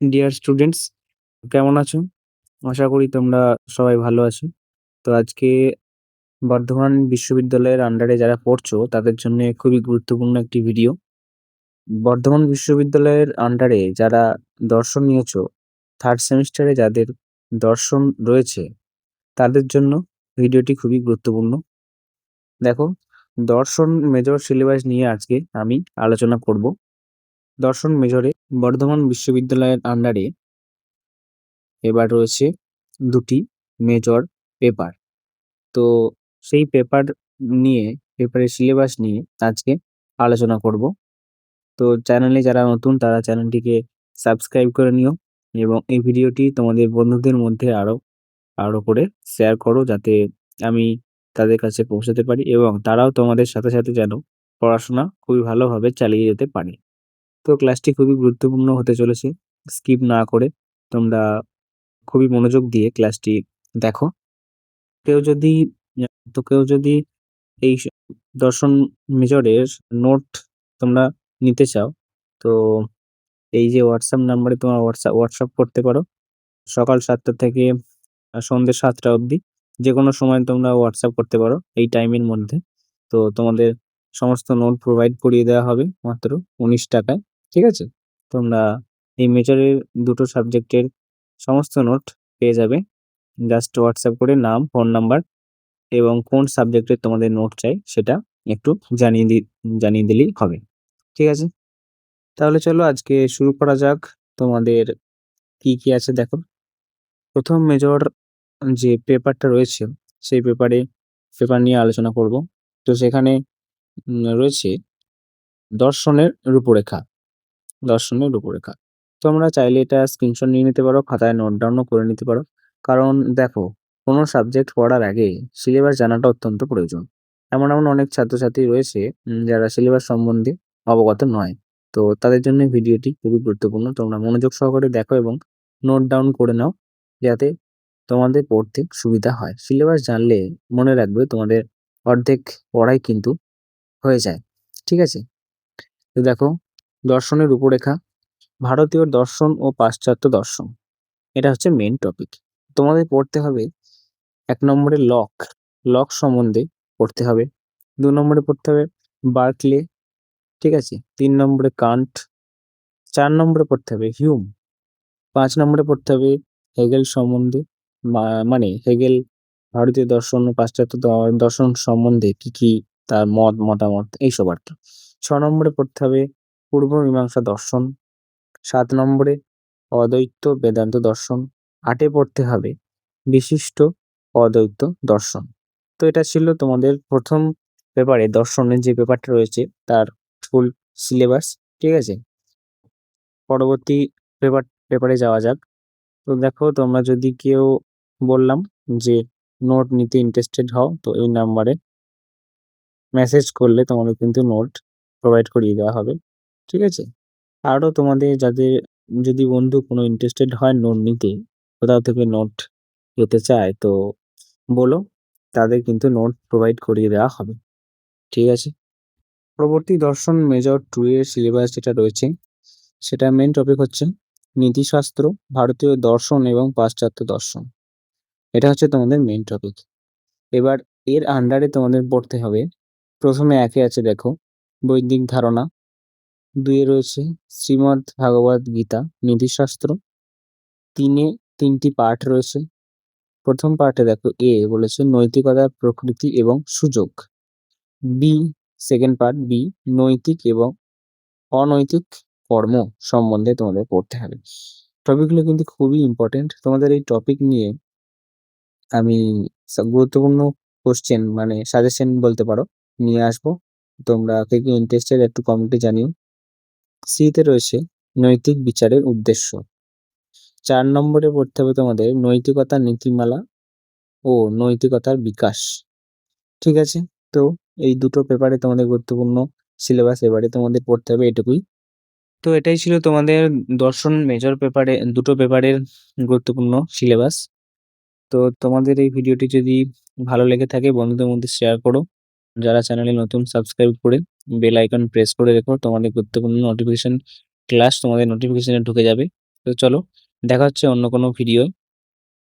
Dear students কেমন আছো? আশা করি তোমরা সবাই ভালো আছো। তো আজকে বর্ধমান বিশ্ববিদ্যালয়ের আন্ডারে যারা পড়ছো, তাদের জন্য খুবই গুরুত্বপূর্ণ একটি ভিডিও বর্ধমান বিশ্ববিদ্যালয়ের আন্ডারে যারা দর্শন নিয়েছো থার্ড সেমিস্টারে যাদের দর্শন রয়েছে, তাদের জন্য ভিডিওটি খুবই গুরুত্বপূর্ণ। দেখো, দর্শন মেজর সিলেবাস নিয়ে আজকে আমি আলোচনা করব। দর্শন মেজরে বর্ধমান বিশ্ববিদ্যালয়ের আন্ডারে এবার রয়েছে দুটি মেজর পেপার তো সেই পেপার নিয়ে পেপারের সিলেবাস নিয়ে আজকে আলোচনা করব। তো চ্যানেলে যারা নতুন, তারা চ্যানেলটিকে সাবস্ক্রাইব করে নিও এবং এই ভিডিওটি তোমাদের বন্ধুদের মধ্যে আরও আরও করে শেয়ার করো যাতে আমি তাদের কাছে পৌঁছাতে পারি এবং তারাও তোমাদের সাথে সাথে যেন পড়াশোনা খুবই ভালোভাবে চালিয়ে যেতে পারে। তো ক্লাসটি খুবই গুরুত্বপূর্ণ হতে চলেছে। স্কিপ না করে তোমরা খুবই মনোযোগ দিয়ে ক্লাসটি দেখো। কেউ যদি, তো কেউ যদি এই দর্শন মেজরের নোট তোমরা নিতে চাও, তো এই যে হোয়াটসঅ্যাপ নাম্বারে তোমার হোয়াটসঅ্যাপ হোয়াটসঅ্যাপ করতে পারো। সকাল সাতটা থেকে সন্ধ্যে সাতটা অবধি যে কোনো সময় তোমরা হোয়াটসঅ্যাপ করতে পারো এই টাইমের মধ্যে। তো তোমাদের সমস্ত নোট প্রোভাইড করিয়ে দেওয়া হবে মাত্র উনিশ টাকায়। ঠিক আছে? তোমরা এই মেজরের দুটো সাবজেক্টের সমস্ত নোট পেয়ে যাবে। জাস্ট হোয়াটসঅ্যাপ করে নাম ফোন নাম্বার এবং কোন সাবজেক্টের তোমাদের নোট চাই সেটা একটু জানিয়ে দি, জানিয়ে দিলেই হবে। ঠিক আছে? তাহলে চলো আজকে শুরু করা যাক। তোমাদের কি কি আছে দেখো। প্রথম মেজর যে পেপারটা রয়েছে, সেই পেপারে পেপার নিয়ে আলোচনা করব। তো সেখানে রয়েছে দর্শনের রূপরেখা। দর্শনের রূপরেখা তোমরা চাইলে এটা স্ক্রিনশট নিয়ে নিতে পারো, খাতায় নোট ডাউনও করে নিতে পারো। কারণ দেখো, কোনো সাবজেক্ট পড়ার আগে সিলেবাস জানাটা অত্যন্ত প্রয়োজন। এমন এমন অনেক ছাত্রছাত্রী রয়েছে যারা সিলেবাস সম্বন্ধে অবগত নয়। তো তাদের জন্য ভিডিওটি খুবই গুরুত্বপূর্ণ। তোমরা মনোযোগ সহকারে দেখো এবং নোট ডাউন করে নাও, যাতে তোমাদের পড়তে সুবিধা হয়। সিলেবাস জানলে মনে রাখবে তোমাদের অর্ধেক পড়াই কিন্তু হয়ে যায়। ঠিক আছে? তো দেখো দর্শনের রূপরেখা, ভারতীয় দর্শন ও পাশ্চাত্য দর্শন। এটা হচ্ছে মেন টপিক তোমাদের পড়তে হবে এক নম্বরে লক। লক সম্বন্ধে পড়তে হবে। দু নম্বরে পড়তে হবে বার্কলে ঠিক আছে? তিন নম্বরে কান্ট চার নম্বরে পড়তে হবে হিউম পাঁচ নম্বরে পড়তে হবে হেগেল সম্বন্ধে মানে হেগেল ভারতীয় দর্শন ও পাশ্চাত্য দর্শন সম্বন্ধে কি কি তার মত, মতামত, এইসব আর কি। ছ নম্বরে পড়তে হবে পূর্ব মীমাংসা দর্শন। সাত নম্বরে অদ্বৈত বেদান্ত দর্শন। আটে পড়তে হবে। বিশিষ্ট অদ্বৈত দর্শন। তো এটা ছিল তোমাদের প্রথম পেপারে দর্শনের যে পেপারটা রয়েছে তার ফুল সিলেবাস, ঠিক আছে? পরবর্তী পেপার, পেপারে যাওয়া যাক। তো দেখো তোমরা যদি কেউ বললাম যে নোট নিতে ইন্টারেস্টেড হও তো এই নাম্বারে মেসেজ করলে তোমাদের কিন্তু নোট প্রোভাইড করিয়ে দেওয়া হবে। ঠিক আছে? আরও তোমাদের যাদের যদি বন্ধু কোনো ইন্টারেস্টেড হয় নোট নিতে, কোথাও থেকে নোট পেতে চায়, তো বলো, তাদের কিন্তু নোট প্রোভাইড করিয়ে দেওয়া হবে। ঠিক আছে? পরবর্তী দর্শন মেজর টু এর সিলেবাস যেটা রয়েছে সেটা মেন টপিক হচ্ছে নীতিশাস্ত্র ভারতীয় দর্শন এবং পাশ্চাত্য দর্শন। এটা হচ্ছে তোমাদের মেন টপিক এবার এর আন্ডারে তোমাদের পড়তে হবে, প্রথমে একে আছে দেখো, বৈদিক ধারণা দুয়ে রয়েছে শ্রীমদ্ ভাগবত গীতা নীতিশাস্ত্র তিনে তিনটি পাঠ রয়েছে। প্রথম পার্টে দেখো এ বলেছে নৈতিকতার প্রকৃতি এবং সুযোগ। বি সেকেন্ড পার্ট বি, নৈতিক এবং অনৈতিক কর্ম সম্বন্ধে তোমাদের পড়তে হবে। টপিকগুলো কিন্তু খুবই ইম্পর্টেন্ট তোমাদের এই টপিক নিয়ে আমি গুরুত্বপূর্ণ কোশ্চেন মানে সাজেশন বলতে পারো। নিয়ে আসব। তোমরা কে কি ইন্টারেস্টেড একটু কমেন্টে জানিও। সিতে রয়েছে নৈতিক বিচারের উদ্দেশ্য। চার নম্বরে পড়তে হবে তোমাদের নৈতিকতার নীতিমালা ও নৈতিকতার বিকাশ। ঠিক আছে? তো এই দুটো পেপারে তোমাদের গুরুত্বপূর্ণ সিলেবাস এবারে তোমাদের পড়তে হবে এটুকুই। তো এটাই ছিল তোমাদের দর্শন মেজর পেপারে দুটো পেপারের গুরুত্বপূর্ণ সিলেবাস তো তোমাদের এই ভিডিওটি যদি ভালো লেগে থাকে বন্ধুদের মধ্যে শেয়ার করো। যারা চ্যানেলে নতুন সাবস্ক্রাইব করে বেল আইকন প্রেস করে রেখো, তোমাদের গুরুত্বপূর্ণ নোটিফিকেশন ক্লাস তোমাদের নোটিফিকেশনে ঢুকে যাবে। তো চলো, দেখা হচ্ছে অন্য কোনো ভিডিও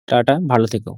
টাটা, ভালো থেকো।